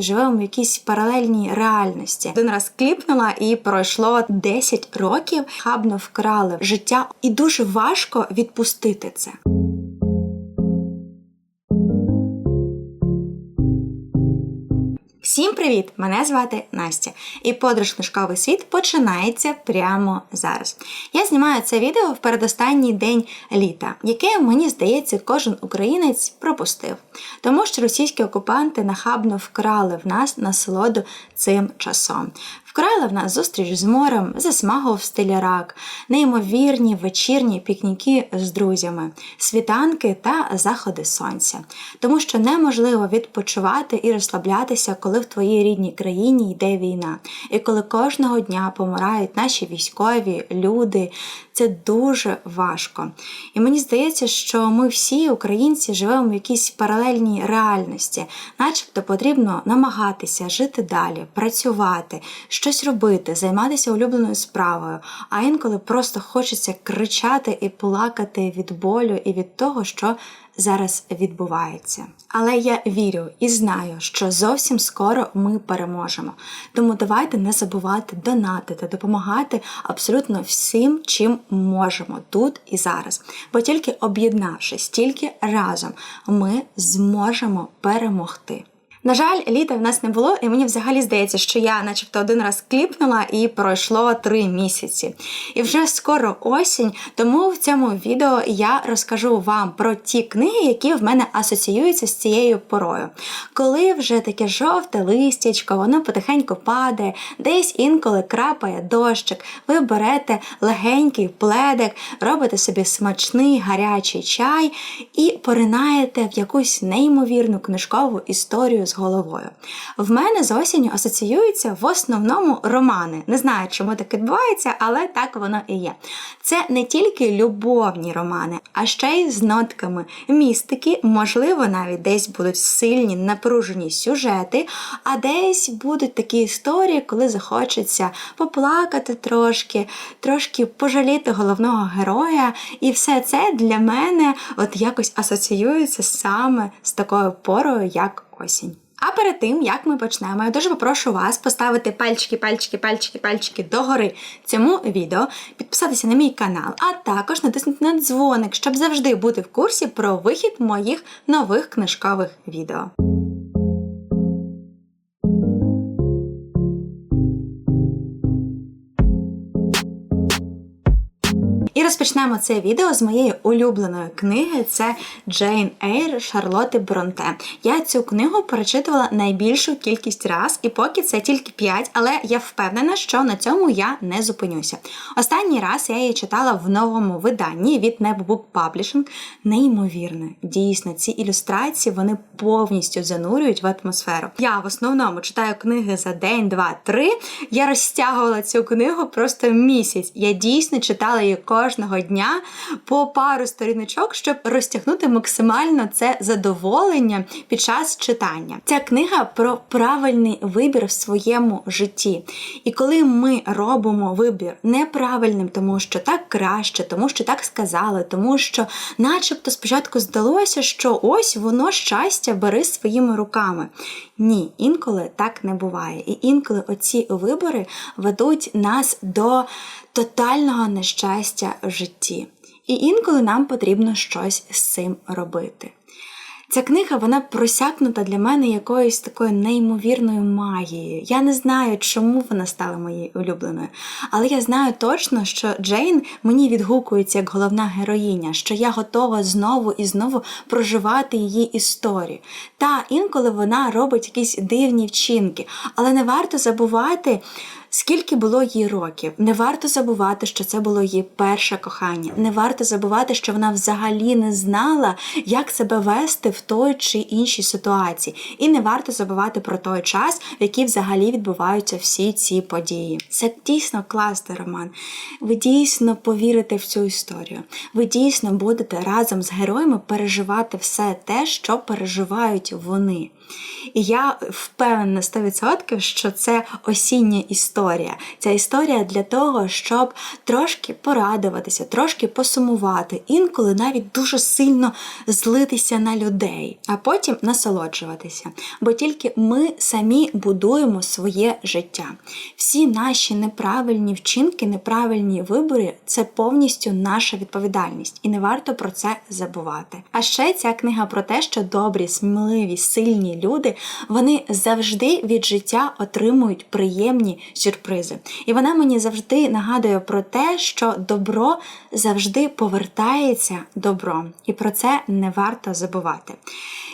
Живемо в якійсь паралельній реальності. Один раз кліпнула і пройшло 10 років. Хабно вкрали життя, і дуже важко відпустити це. Всім привіт! Мене звати Настя, і подорож книжковий світ починається прямо зараз. Я знімаю це відео в передостанній день літа, яке, мені здається, кожен українець пропустив, тому що російські окупанти нахабно вкрали в нас насолоду цим часом. Вкрали в нас зустріч з морем, засмагу в стилі рак, неймовірні вечірні пікніки з друзями, світанки та заходи сонця. Тому що неможливо відпочивати і розслаблятися, коли в твоїй рідній країні йде війна, і коли кожного дня помирають наші військові, люди. Це дуже важко. І мені здається, що ми всі, українці, живемо в якійсь паралельній реальності, начебто потрібно намагатися жити далі, працювати, щось робити, займатися улюбленою справою, а інколи просто хочеться кричати і плакати від болю і від того, що зараз відбувається. Але я вірю і знаю, що зовсім скоро ми переможемо. Тому давайте не забувати донатити, допомагати абсолютно всім, чим можемо тут і зараз. Бо тільки об'єднавшись, тільки разом ми зможемо перемогти. На жаль, літа в нас не було, і мені взагалі здається, що я, начебто, один раз кліпнула і пройшло три місяці. І вже скоро осінь, тому в цьому відео я розкажу вам про ті книги, які в мене асоціюються з цією порою. Коли вже таке жовте листячко, воно потихеньку падає, десь інколи крапає дощик, ви берете легенький пледик, робите собі смачний гарячий чай і поринаєте в якусь неймовірну книжкову історію з головою. В мене з осінню асоціюються в основному романи. Не знаю, чому так відбувається, але так воно і є. Це не тільки любовні романи, а ще й з нотками містики, можливо, навіть десь будуть сильні напружені сюжети, а десь будуть такі історії, коли захочеться поплакати трошки, трошки пожаліти головного героя. І все це для мене от якось асоціюється саме з такою порою, як осінь. А перед тим, як ми почнемо, я дуже попрошу вас поставити пальчики, пальчики, пальчики, пальчики догори цьому відео, підписатися на мій канал, а також натиснути на дзвоник, щоб завжди бути в курсі про вихід моїх нових книжкових відео. Розпочнемо це відео з моєї улюбленої книги. Це Джейн Ейр Шарлоти Бронте. Я цю книгу перечитувала найбільшу кількість раз, і поки це тільки 5, але я впевнена, що на цьому я не зупинюся. Останній раз я її читала в новому виданні від Nebook Publishing. Неймовірне. Дійсно, ці ілюстрації вони повністю занурюють в атмосферу. Я в основному читаю книги за день, два, три. Я розтягувала цю книгу просто місяць. Я дійсно читала її кожного дня по пару сторіночок, щоб розтягнути максимально це задоволення під час читання. Ця книга про правильний вибір в своєму житті. І коли ми робимо вибір неправильним, тому що так краще, тому що так сказали, тому що, начебто, спочатку здалося, що ось воно щастя бери своїми руками. Ні, інколи так не буває. І інколи оці вибори ведуть нас до тотального нещастя в житті. І інколи нам потрібно щось з цим робити. Ця книга вона просякнута для мене якоюсь такою неймовірною магією. Я не знаю, чому вона стала моєю улюбленою, але я знаю точно, що Джейн мені відгукується як головна героїня, що я готова знову і знову проживати її історію. Та інколи вона робить якісь дивні вчинки, але не варто забувати. Скільки було їй років, не варто забувати, що це було її перше кохання. Не варто забувати, що вона взагалі не знала, як себе вести в той чи іншій ситуації. І не варто забувати про той час, в який взагалі відбуваються всі ці події. Це дійсно класний роман. Ви дійсно повірите в цю історію. Ви дійсно будете разом з героями переживати все те, що переживають вони. І я впевнена 100%, що це осіння історія. Ця історія для того, щоб трошки порадуватися, трошки посумувати, інколи навіть дуже сильно злитися на людей, а потім насолоджуватися. Бо тільки ми самі будуємо своє життя. Всі наші неправильні вчинки, неправильні вибори це повністю наша відповідальність, і не варто про це забувати. А ще ця книга про те, що добрі, сміливі, сильні люди вони завжди від життя отримують приємні сюрпризи. І вона мені завжди нагадує про те, що добро завжди повертається добром, і про це не варто забувати.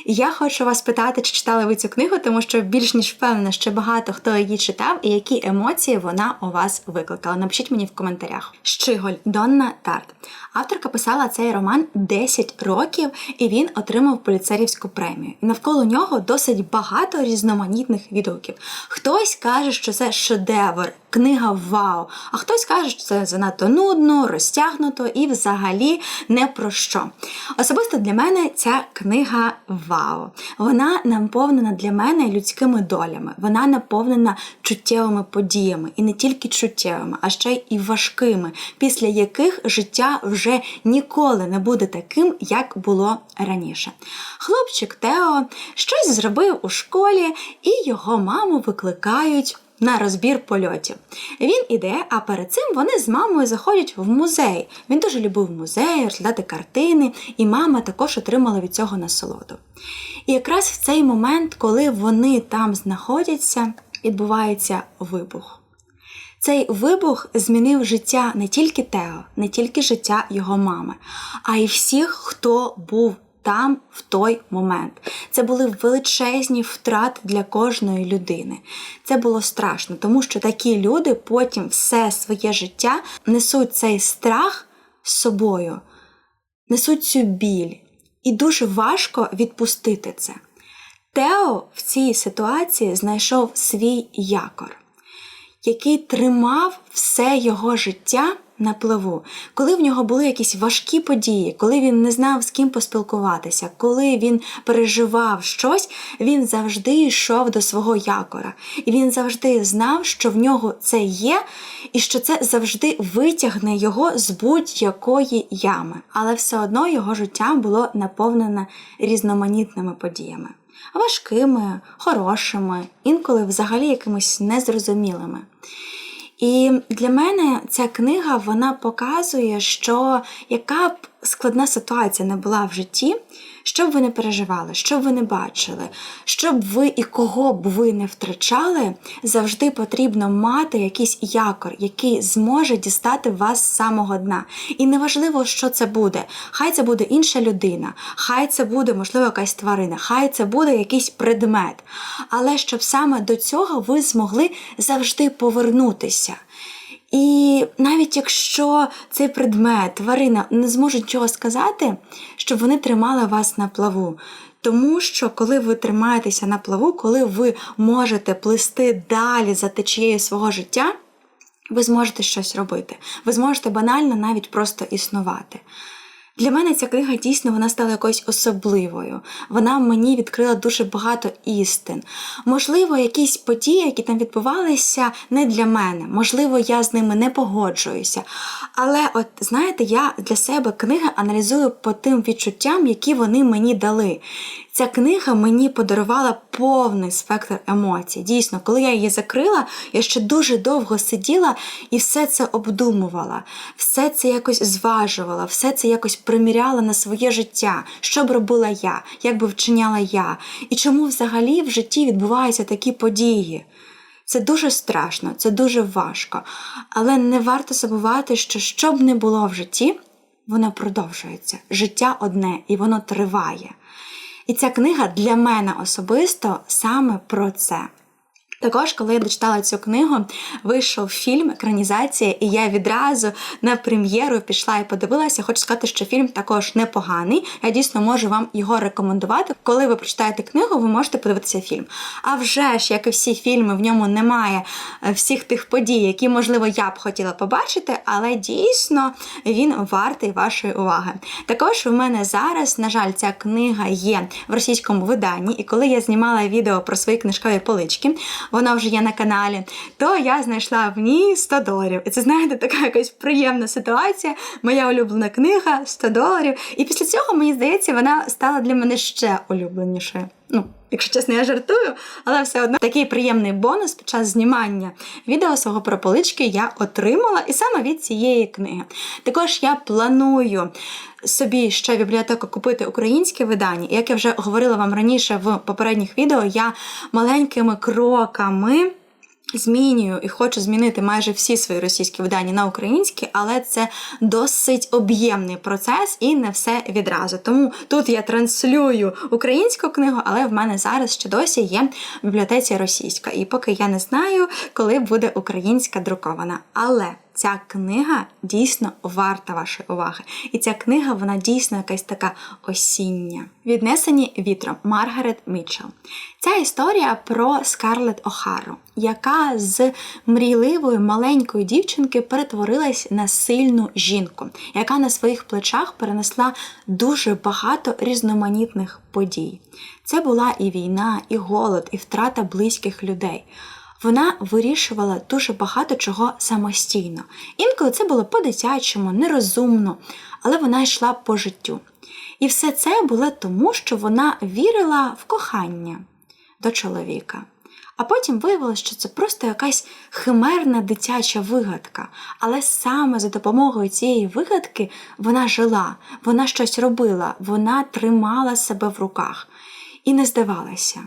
Я хочу вас питати, чи читали ви цю книгу, тому що більш ніж впевнена, що багато хто її читав, і які емоції вона у вас викликала. Напишіть мені в коментарях. Щиголь Донна Тарт. Авторка писала цей роман 10 років, і він отримав поліцерівську премію. Навколо нього досить багато різноманітних відгуків. Хтось каже, що це шедевр, книга вау, а хтось каже, що це занадто нудно, розтягнуто і взагалі не про що. Особисто для мене ця книга вау. Вона наповнена для мене людськими долями, вона наповнена чуттєвими подіями, і не тільки чуттєвими, а ще й важкими, після яких життя вже ніколи не буде таким, як було раніше. Хлопчик Тео щось зробив у школі, і його маму викликають на розбір польотів. Він іде, а перед цим вони з мамою заходять в музей. Він дуже любив музей, розглядати картини, і мама також отримала від цього насолоду. І якраз в цей момент, коли вони там знаходяться, відбувається вибух. Цей вибух змінив життя не тільки Тео, не тільки життя його мами, а й всіх, хто був там в той момент. Це були величезні втрати для кожної людини. Це було страшно, тому що такі люди потім все своє життя несуть цей страх з собою, несуть цю біль. І дуже важко відпустити це. Тео в цій ситуації знайшов свій якор, який тримав все його життя на пливу, коли в нього були якісь важкі події, коли він не знав з ким поспілкуватися, коли він переживав щось, він завжди йшов до свого якора. І він завжди знав, що в нього це є, і що це завжди витягне його з будь-якої ями. Але все одно його життя було наповнене різноманітними подіями. Важкими, хорошими, інколи взагалі якимись незрозумілими. І для мене ця книга вона показує, що яка б складна ситуація не була в житті, що б ви не переживали, що б ви не бачили, що б ви і кого б ви не втрачали, завжди потрібно мати якийсь якор, який зможе дістати вас з самого дна. І неважливо, що це буде. Хай це буде інша людина, хай це буде, можливо, якась тварина, хай це буде якийсь предмет. Але щоб саме до цього ви змогли завжди повернутися. І навіть якщо цей предмет, тварина не зможуть чого сказати, щоб вони тримали вас на плаву. Тому що, коли ви тримаєтеся на плаву, коли ви можете плисти далі за течією свого життя, ви зможете щось робити. Ви зможете банально навіть просто існувати. Для мене ця книга дійсно вона стала якоюсь особливою. Вона мені відкрила дуже багато істин. Можливо, якісь події, які там відбувалися, не для мене. Можливо, я з ними не погоджуюся. Але, от знаєте, я для себе книги аналізую по тим відчуттям, які вони мені дали. Ця книга мені подарувала повний спектр емоцій. Дійсно, коли я її закрила, я ще дуже довго сиділа і все це обдумувала, все це якось зважувала, все це якось приміряла на своє життя, що б робила я, як би вчиняла я, і чому взагалі в житті відбуваються такі події. Це дуже страшно, це дуже важко. Але не варто забувати, що що б не було в житті, воно продовжується. Життя одне і воно триває. І ця книга для мене особисто саме про це. Також, коли я дочитала цю книгу, вийшов фільм, екранізація, і я відразу на прем'єру пішла і подивилася. Хочу сказати, що фільм також непоганий. Я дійсно можу вам його рекомендувати. Коли ви прочитаєте книгу, ви можете подивитися фільм. А вже ж, як і всі фільми, в ньому немає е, всіх тих подій, які, можливо, я б хотіла побачити, але дійсно він вартий вашої уваги. Також в мене зараз, на жаль, ця книга є в російському виданні, і коли я знімала відео про свої книжкові полички вона вже є на каналі, то я знайшла в ній 100 доларів. І це, знаєте, така якась приємна ситуація. Моя улюблена книга 100 доларів. І після цього, мені здається, вона стала для мене ще улюбленішою. Ну, Якщо чесно, я жартую, але все одно такий приємний бонус під час знімання відео свого про полички я отримала і саме від цієї книги. Також я планую собі ще в бібліотеку купити українське видання. Як я вже говорила вам раніше в попередніх відео, я маленькими кроками. Змінюю і хочу змінити майже всі свої російські видання на українські, але це досить об'ємний процес і не все відразу. Тому тут я транслюю українську книгу, але в мене зараз ще досі є в бібліотеці російська. І поки я не знаю, коли буде українська друкована. Але ця книга дійсно варта вашої уваги. І ця книга, вона дійсно якась така осіння. Віднесені вітром Маргарет Мітчелл. Ця історія про Скарлет Охару, яка з мрійливої маленької дівчинки перетворилась на сильну жінку, яка на своїх плечах перенесла дуже багато різноманітних подій. Це була і війна, і голод, і втрата близьких людей вона вирішувала дуже багато чого самостійно. Інколи це було по-дитячому, нерозумно, але вона йшла по життю. І все це було тому, що вона вірила в кохання до чоловіка. А потім виявилося, що це просто якась химерна дитяча вигадка. Але саме за допомогою цієї вигадки вона жила, вона щось робила, вона тримала себе в руках і не здавалася.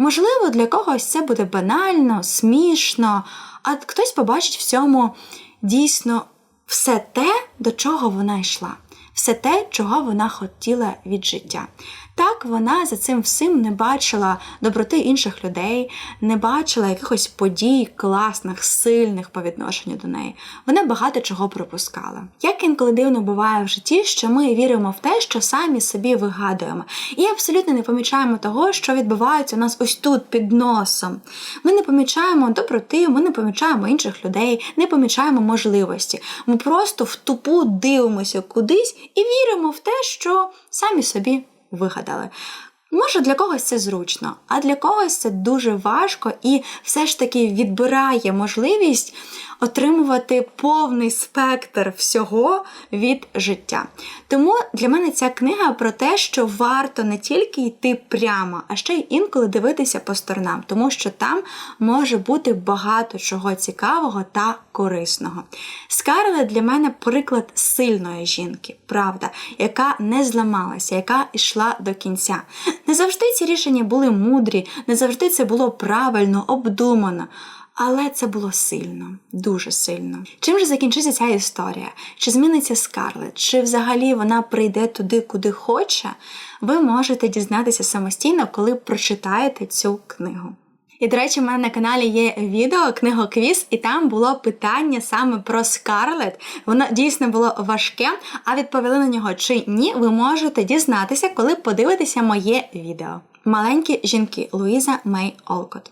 Можливо, для когось це буде банально, смішно, а хтось побачить в цьому дійсно все те, до чого вона йшла, все те, чого вона хотіла від життя. Так вона за цим всім не бачила доброти інших людей, не бачила якихось подій, класних, сильних по відношенню до неї. Вона багато чого пропускала. Як інколи дивно буває в житті, що ми віримо в те, що самі собі вигадуємо, і абсолютно не помічаємо того, що відбувається у нас ось тут під носом. Ми не помічаємо доброти, ми не помічаємо інших людей, не помічаємо можливості. Ми просто в тупу дивимося кудись і віримо в те, що самі собі вигадали. Може, для когось це зручно, а для когось це дуже важко і все ж таки відбирає можливість отримувати повний спектр всього від життя. Тому для мене ця книга про те, що варто не тільки йти прямо, а ще й інколи дивитися по сторонам, тому що там може бути багато чого цікавого та корисного. Скарлет для мене приклад сильної жінки, правда, яка не зламалася, яка йшла до кінця. Не завжди ці рішення були мудрі, не завжди це було правильно, обдумано. Але це було сильно, дуже сильно. Чим же закінчиться ця історія? Чи зміниться Скарлет? Чи взагалі вона прийде туди, куди хоче? Ви можете дізнатися самостійно, коли прочитаєте цю книгу. І, до речі, в мене на каналі є відео, книгоквіз, і там було питання саме про Скарлет. Воно дійсно було важке, а відповіли на нього чи ні, ви можете дізнатися, коли подивитеся моє відео. Маленькі жінки Луїза Мей Олкот.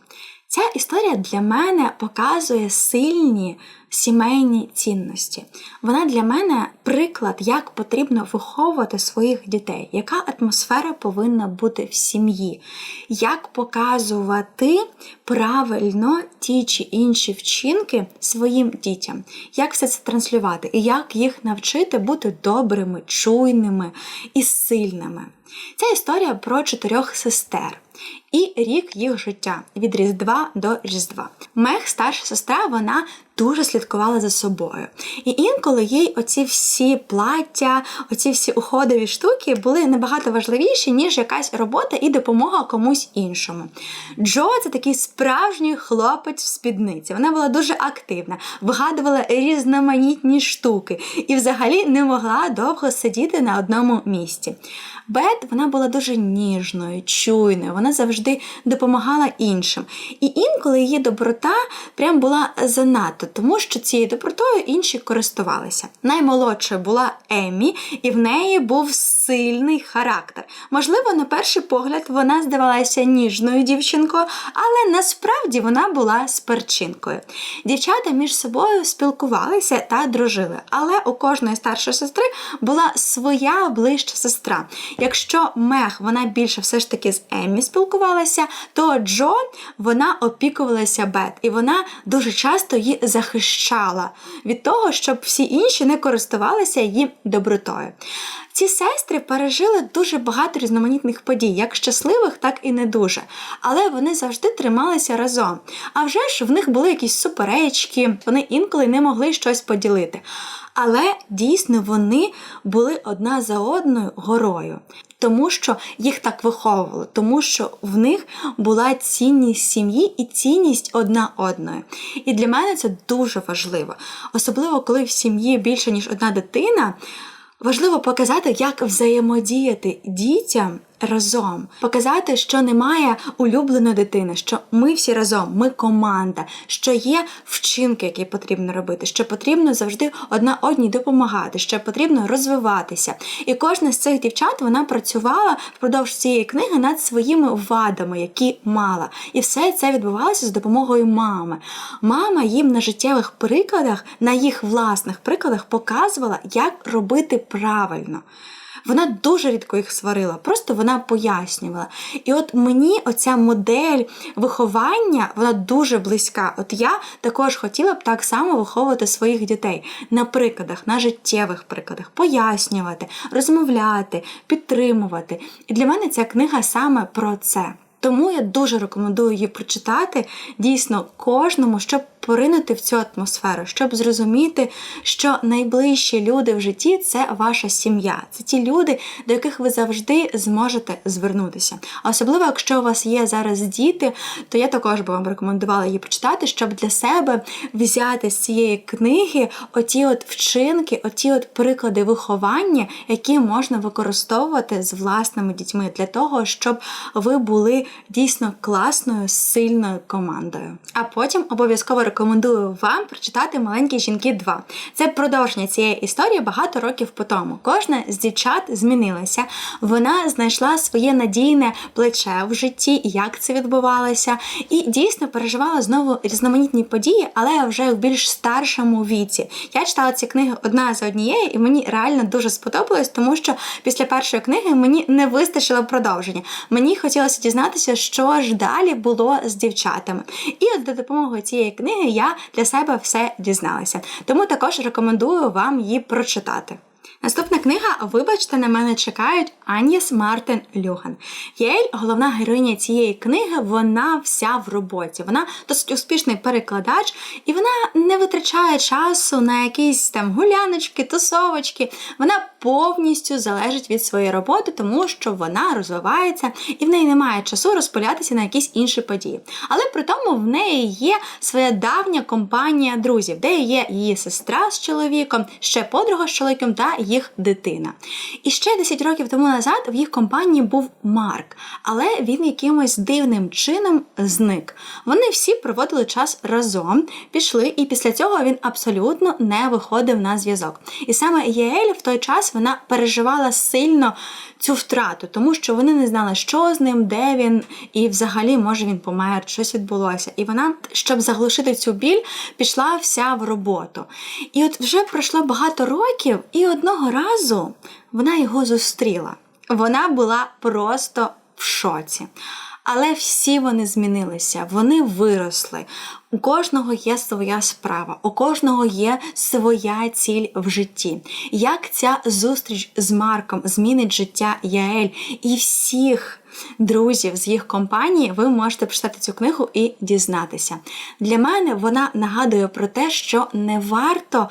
Ця історія для мене показує сильні сімейні цінності. Вона для мене приклад, як потрібно виховувати своїх дітей, яка атмосфера повинна бути в сім'ї, як показувати правильно ті чи інші вчинки своїм дітям, як все це транслювати, і як їх навчити бути добрими, чуйними і сильними. Ця історія про чотирьох сестер і рік їх життя від Різдва до Різдва. Мех, старша сестра, вона дуже слідкувала за собою. І інколи їй оці всі плаття, оці всі уходові штуки були набагато важливіші, ніж якась робота і допомога комусь іншому. Джо це такий справжній хлопець в спідниці. Вона була дуже активна, вигадувала різноманітні штуки і взагалі не могла довго сидіти на одному місці. Бет вона була дуже ніжною, чуйною, вона завжди завжди допомагала іншим. І інколи її доброта прям була занадто, тому що цією добротою інші користувалися. Наймолодшою була Еммі, і в неї був сильний характер. Можливо, на перший погляд вона здавалася ніжною дівчинкою, але насправді вона була сперчинкою. Дівчата між собою спілкувалися та дружили, але у кожної старшої сестри була своя ближча сестра. Якщо Мех вона більше все ж таки з Еммі спілкувалася, то Джо вона опікувалася Бет, і вона дуже часто її захищала від того, щоб всі інші не користувалися її добротою. Ці сестри пережили дуже багато різноманітних подій, як щасливих, так і не дуже. Але вони завжди трималися разом. А вже ж в них були якісь суперечки, вони інколи не могли щось поділити. Але дійсно вони були одна за одною горою. Тому що їх так виховували, тому що в них була цінність сім'ї і цінність одна одної. І для мене це дуже важливо. Особливо, коли в сім'ї більше, ніж одна дитина, важливо показати, як взаємодіяти дітям разом, показати, що немає улюбленої дитини, що ми всі разом, ми команда, що є вчинки, які потрібно робити, що потрібно завжди одна одній допомагати, що потрібно розвиватися. І кожна з цих дівчат вона працювала впродовж цієї книги над своїми вадами, які мала. І все це відбувалося з допомогою мами. Мама їм на життєвих прикладах, на їх власних прикладах показувала, як робити правильно. Вона дуже рідко їх сварила, просто вона пояснювала. І от мені оця модель виховання, вона дуже близька. От я також хотіла б так само виховувати своїх дітей на прикладах, на життєвих прикладах, пояснювати, розмовляти, підтримувати. І для мене ця книга саме про це. Тому я дуже рекомендую її прочитати дійсно кожному, щоб поринути в цю атмосферу, щоб зрозуміти, що найближчі люди в житті це ваша сім'я, це ті люди, до яких ви завжди зможете звернутися. Особливо, якщо у вас є зараз діти, то я також би вам рекомендувала її прочитати, щоб для себе взяти з цієї книги оті от вчинки, оті от приклади виховання, які можна використовувати з власними дітьми для того, щоб ви були дійсно класною, сильною командою. А потім обов'язково рекомендую вам прочитати Маленькі жінки 2. Це продовження цієї історії багато років по тому. Кожна з дівчат змінилася. Вона знайшла своє надійне плече в житті, як це відбувалося, і дійсно переживала знову різноманітні події, але вже в більш старшому віці. Я читала ці книги одна за однією, і мені реально дуже сподобалось, тому що після першої книги мені не вистачило продовження. Мені хотілося дізнатися, що ж далі було з дівчатами. І от за допомогою цієї книги я для себе все дізналася. Тому також рекомендую вам її прочитати. Наступна книга, вибачте, на мене чекають Аніс Мартин Люган. Єль, головна героїня цієї книги, вона вся в роботі. Вона досить успішний перекладач, і вона не витрачає часу на якісь там гуляночки, тусовочки. Вона повністю залежить від своєї роботи, тому що вона розвивається і в неї немає часу розпилятися на якісь інші події. Але при тому в неї є своя давня компанія друзів, де є її сестра з чоловіком, ще подруга з чоловіком та їх дитина. І ще 10 років тому назад в їх компанії був Марк, але він якимось дивним чином зник. Вони всі проводили час разом, пішли, і після цього він абсолютно не виходив на зв'язок. І саме Єель в той час вона переживала сильно цю втрату, тому що вони не знали, що з ним, де він, і взагалі, може, він помер, щось відбулося. І вона, щоб заглушити цю біль, пішла вся в роботу. І от вже пройшло багато років, і одного разу вона його зустріла. Вона була просто в шоці. Але всі вони змінилися, вони виросли. У кожного є своя справа, у кожного є своя ціль в житті. Як ця зустріч з Марком змінить життя Яель і всіх друзів з їх компанії, ви можете прочитати цю книгу і дізнатися. Для мене вона нагадує про те, що не варто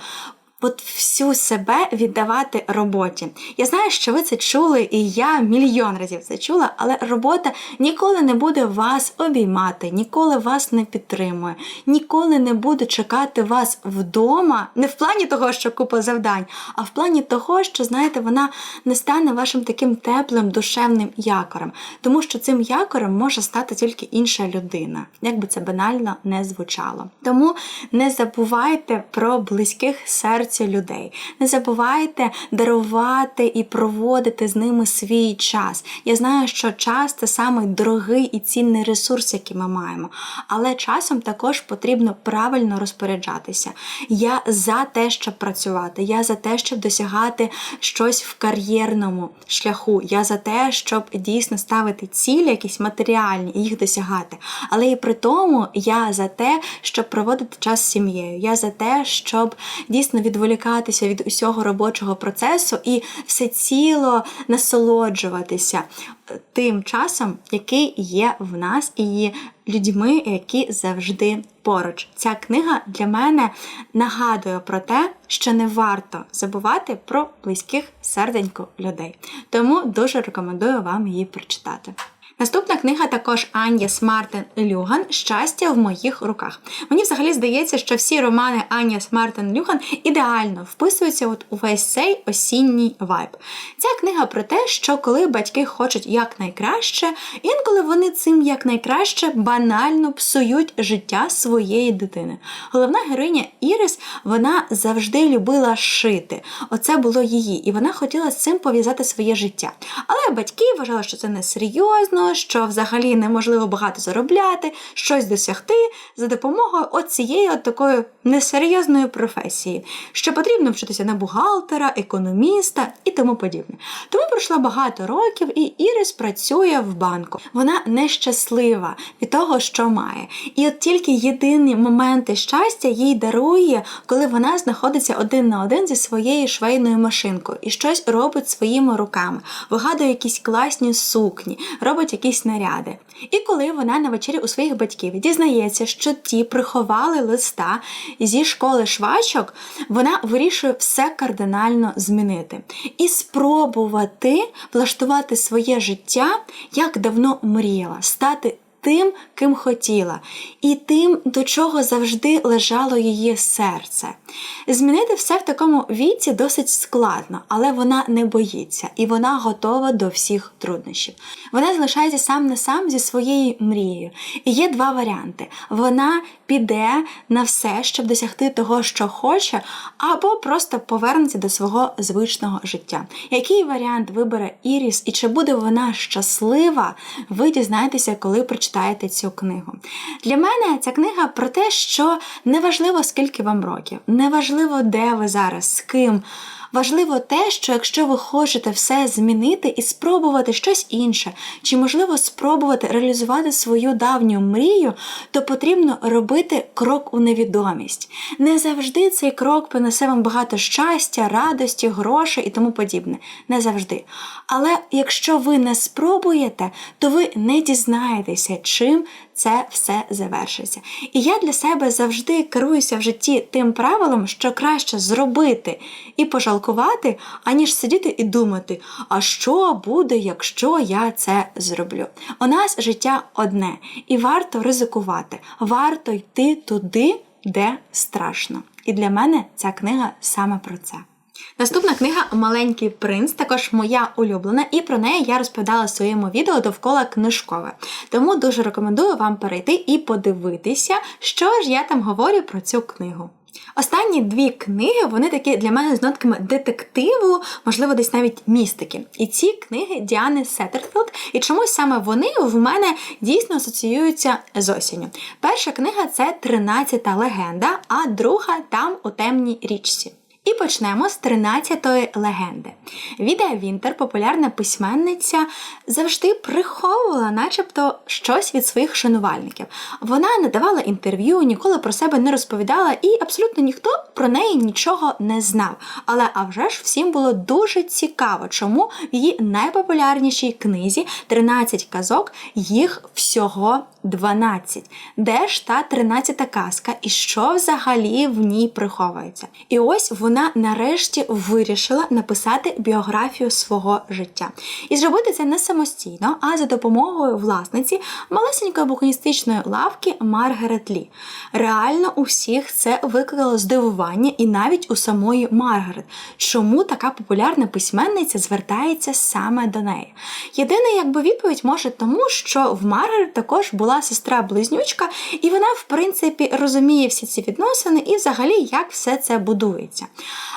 от всю себе віддавати роботі. Я знаю, що ви це чули, і я мільйон разів це чула, але робота ніколи не буде вас обіймати, ніколи вас не підтримує, ніколи не буде чекати вас вдома, не в плані того, що купа завдань, а в плані того, що, знаєте, вона не стане вашим таким теплим душевним якорем. Тому що цим якорем може стати тільки інша людина, як би це банально не звучало. Тому не забувайте про близьких серцю людей. Не забувайте дарувати і проводити з ними свій час. Я знаю, що час це самий дорогий і цінний ресурс, який ми маємо. Але часом також потрібно правильно розпоряджатися. Я за те, щоб працювати, я за те, щоб досягати щось в кар'єрному шляху. Я за те, щоб дійсно ставити цілі, якісь матеріальні і їх досягати. Але і при тому я за те, щоб проводити час з сім'єю. Я за те, щоб дійсно відволікатися від усього робочого процесу і всеціло насолоджуватися тим часом, який є в нас, і людьми, які завжди поруч. Ця книга для мене нагадує про те, що не варто забувати про близьких серденько людей. Тому дуже рекомендую вам її прочитати. Наступна книга також Ан'я Смартен Люган Щастя в моїх руках. Мені взагалі здається, що всі романи Аня Смартен Люган ідеально вписуються от у весь цей осінній вайб. Ця книга про те, що коли батьки хочуть якнайкраще, інколи вони цим якнайкраще банально псують життя своєї дитини. Головна героїня Ірис вона завжди любила шити. Оце було її, і вона хотіла з цим пов'язати своє життя. Але батьки вважали, що це несерйозно що взагалі неможливо багато заробляти, щось досягти за допомогою от цієї от такої несерйозної професії, що потрібно вчитися на бухгалтера, економіста і тому подібне. Тому пройшло багато років, і Ірис працює в банку. Вона нещаслива від того, що має. І от тільки єдині моменти щастя їй дарує, коли вона знаходиться один на один зі своєю швейною машинкою і щось робить своїми руками, вигадує якісь класні сукні, робить якісь наряди. І коли вона на вечері у своїх батьків дізнається, що ті приховали листа зі школи швачок, вона вирішує все кардинально змінити і спробувати влаштувати своє життя, як давно мріяла, стати тим, ким хотіла, і тим, до чого завжди лежало її серце. Змінити все в такому віці досить складно, але вона не боїться і вона готова до всіх труднощів. Вона залишається сам на сам зі своєю мрією. І є два варіанти: вона піде на все, щоб досягти того, що хоче, або просто повернеться до свого звичного життя. Який варіант вибере Іріс, і чи буде вона щаслива, ви дізнаєтеся, коли прочитаєте цю книгу. Для мене ця книга про те, що неважливо, скільки вам років, неважливо, де ви зараз, з ким. Важливо те, що якщо ви хочете все змінити і спробувати щось інше, чи, можливо, спробувати реалізувати свою давню мрію, то потрібно робити крок у невідомість. Не завжди цей крок принесе вам багато щастя, радості, грошей і тому подібне. Не завжди. Але якщо ви не спробуєте, то ви не дізнаєтеся, чим це все завершиться. І я для себе завжди керуюся в житті тим правилом, що краще зробити і пожалкувати, аніж сидіти і думати, а що буде, якщо я це зроблю. У нас життя одне, і варто ризикувати, варто йти туди, де страшно. І для мене ця книга саме про це. Наступна книга Маленький принц, також моя улюблена, і про неї я розповідала в своєму відео довкола книжкове. Тому дуже рекомендую вам перейти і подивитися, що ж я там говорю про цю книгу. Останні дві книги вони такі для мене з нотками детективу, можливо, десь навіть містики. І ці книги Діани Сеттерфілд, і чомусь саме вони в мене дійсно асоціюються з осінню. Перша книга це «13-та легенда, а друга там у темній річці. І почнемо з 13-ї легенди. Відеа Вінтер, популярна письменниця, завжди приховувала, начебто, щось від своїх шанувальників. Вона не давала інтерв'ю, ніколи про себе не розповідала, і абсолютно ніхто про неї нічого не знав. Але а вже ж всім було дуже цікаво, чому в її найпопулярнішій книзі 13 казок їх всього 12. Де ж та 13-та казка і що взагалі в ній приховується? І ось вони вона нарешті вирішила написати біографію свого життя. І зробити це не самостійно, а за допомогою власниці малесенької букіністичної лавки Маргарет Лі. Реально у всіх це викликало здивування і навіть у самої Маргарет, чому така популярна письменниця звертається саме до неї. Єдина якби відповідь може тому, що в Маргарет також була сестра-близнючка, і вона, в принципі, розуміє всі ці відносини і взагалі як все це будується.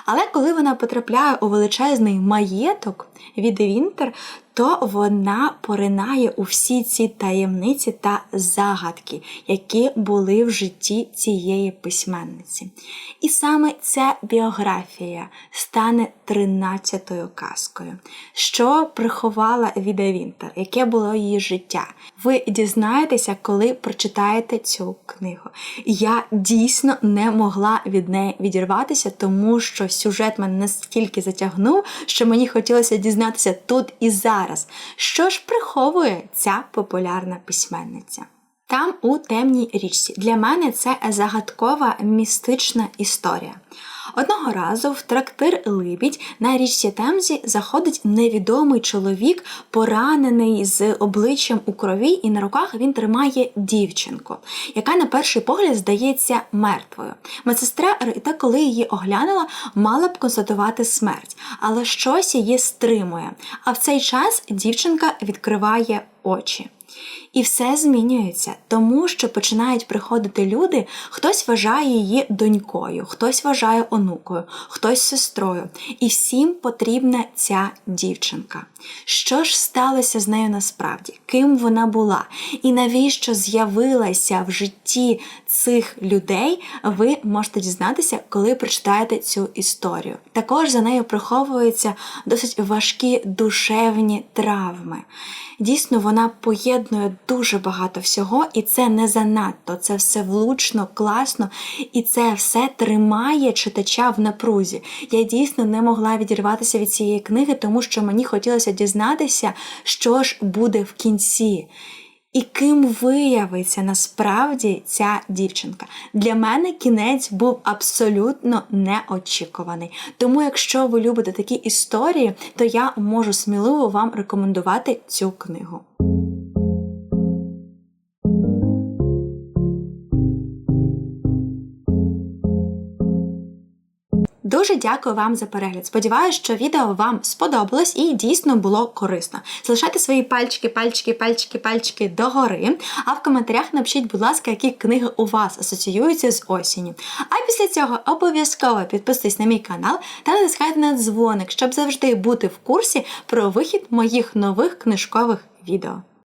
Але коли вона потрапляє у величезний маєток від Вінтер, то вона поринає у всі ці таємниці та загадки, які були в житті цієї письменниці. І саме ця біографія стане тринадцятою казкою, що приховала Віда Вінтер, яке було її життя. Ви дізнаєтеся, коли прочитаєте цю книгу. Я дійсно не могла від неї відірватися, тому що сюжет мене настільки затягнув, що мені хотілося дізнатися тут і зараз, що ж приховує ця популярна письменниця. Там у темній річці. Для мене це загадкова містична історія. Одного разу в трактир Либідь на річці Темзі заходить невідомий чоловік, поранений з обличчям у крові, і на руках він тримає дівчинку, яка на перший погляд здається мертвою. Медсестра Рита, коли її оглянула, мала б констатувати смерть, але щось її стримує. А в цей час дівчинка відкриває очі. І все змінюється, тому що починають приходити люди, хтось вважає її донькою, хтось вважає онукою, хтось сестрою. І всім потрібна ця дівчинка. Що ж сталося з нею насправді? Ким вона була? І навіщо з'явилася в житті цих людей? Ви можете дізнатися, коли прочитаєте цю історію. Також за нею приховуються досить важкі душевні травми. Дійсно, вона поєднує дуже багато всього, і це не занадто. Це все влучно, класно, і це все тримає читача в напрузі. Я дійсно не могла відірватися від цієї книги, тому що мені хотілося дізнатися, що ж буде в кінці. І ким виявиться насправді ця дівчинка? Для мене кінець був абсолютно неочікуваний. Тому, якщо ви любите такі історії, то я можу сміливо вам рекомендувати цю книгу. Дуже дякую вам за перегляд. Сподіваюсь, що відео вам сподобалось і дійсно було корисно. Залишайте свої пальчики, пальчики, пальчики, пальчики догори. А в коментарях напишіть, будь ласка, які книги у вас асоціюються з осінню. А після цього обов'язково підписуйтесь на мій канал та натискайте на дзвоник, щоб завжди бути в курсі про вихід моїх нових книжкових відео.